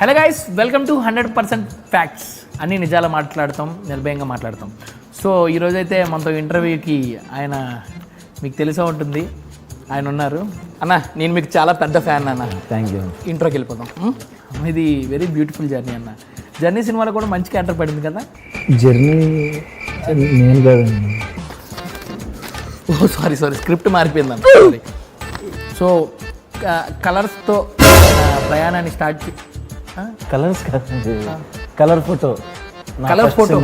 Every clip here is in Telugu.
Hello guys welcome to hundred percent facts అన్ని నిజాలు మాట్లాడతాం నిర్భయంగా మాట్లాడతాం. సో ఈరోజైతే మనతో ఇంటర్వ్యూకి ఆయన మీకు తెలిసే ఉంటుంది. ఆయన ఉన్నారు. అన్న నేను మీకు చాలా పెద్ద ఫ్యాన్ అన్న. థ్యాంక్ యూ ఇంట్రోకి వెళ్ళిపోదాం. ఉం? ఇది వెరీ బ్యూటిఫుల్ జర్నీ అన్న. జర్నీ సినిమాలో కూడా మంచి క్యారెక్టర్ పడింది కదా? జర్నీ నేను కాదండి ఓ సారీ సారీ స్క్రిప్ట్ మారిపోయింది అన్న. సో కలర్స్తో ప్రయాణాన్ని స్టార్ట్? కలర్స్ కాదండి colour photo. Colour photo?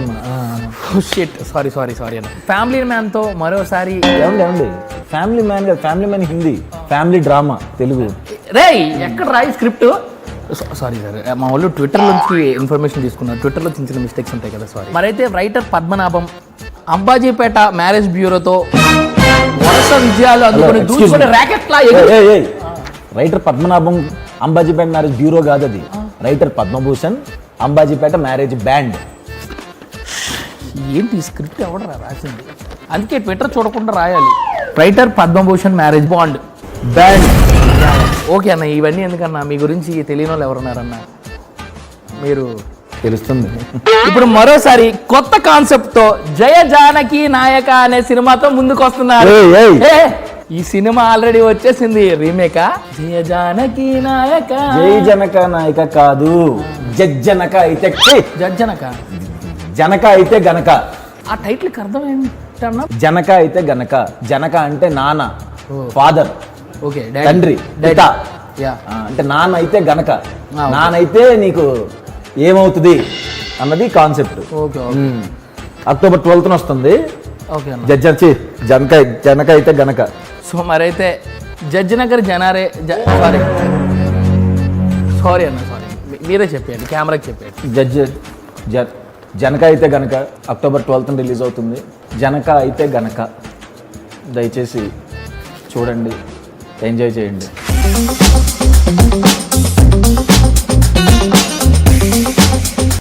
Shit sorry sorry sorry అన్న. ఫ్యామిలీ మ్యాన్తో మరోసారి ఏమండి ఏమండి? ఫ్యామిలీ మ్యాన్ కాదు family man Hindi family drama Telugu. రే ఎక్కడ రాయి స్క్రిప్ట్? సారీ సార్ మా వాళ్ళు ట్విట్టర్ నుంచి ఇన్ఫర్మేషన్ తీసుకున్నారు. ట్విట్టర్లో చిన్న చిన్న మిస్టేక్స్ ఉంటాయి కదా సారీ మరైతే రైటర్ పద్మనాభం అంబాజీపేట మ్యారేజ్ బ్యూరోతో వరుస విజయాలు అందుకొని దూసుకునే me. ర్యాకెట్ లా ఏయ్, ఏయ్, ఏయ్. Writer Padmanabham Ambajipeta marriage bureau కాదు అది writer Padmabhushan Ambajipeta marriage band. ఏంటి స్క్రిప్ట్ ఎవడరా రాసింది? అందుకే ట్విట్టర్ చూడకుండా రాయాలి. Writer Padmabhushan marriage bond. Band. Okay అన్న ఇవన్నీ ఎందుకన్నా? మీ గురించి తెలియని వాళ్ళు ఎవరున్నారన్న? మీరు తెలుస్తుంది. ఇప్పుడు మరోసారి కొత్త కాన్సెప్ట్తో జయ జానకి నాయక అనే సినిమాతో ముందుకు వస్తున్నారు ఈ సినిమా ఆల్రెడీ వచ్చేసింది రీమేకా? జయ జానకి నాయక. జై జనక నాయక కాదు. జజ్జనక అయితే! జనక. జనక అయితే గనక. ఆ టైటిల్కి అర్థం ఏంటన్నా? జనక అయితే గనక. జనక అంటే నాన్న. ఫాదర్ ఓకే తండ్రి ఆ, అంటే నాన్న అయితే గనక. నానైతే నీకు ఏమవుతుంది అన్నది కాన్సెప్ట్. ఓకే అక్టోబర్ ట్వెల్త్ వస్తుంది. జనక జనక అయితే గనక. సో మరైతే జడ్జ్ నగర్ జనారే సారీ. సారీ అన్న సారీ. మీరే చెప్పేయండి కెమెరాకి చెప్పేయండి. జడ్జి జ జనక అయితే గనక అక్టోబర్ ట్వెల్త్ రిలీజ్ అవుతుంది. జనక అయితే గనక దయచేసి చూడండి ఎంజాయ్ చేయండి.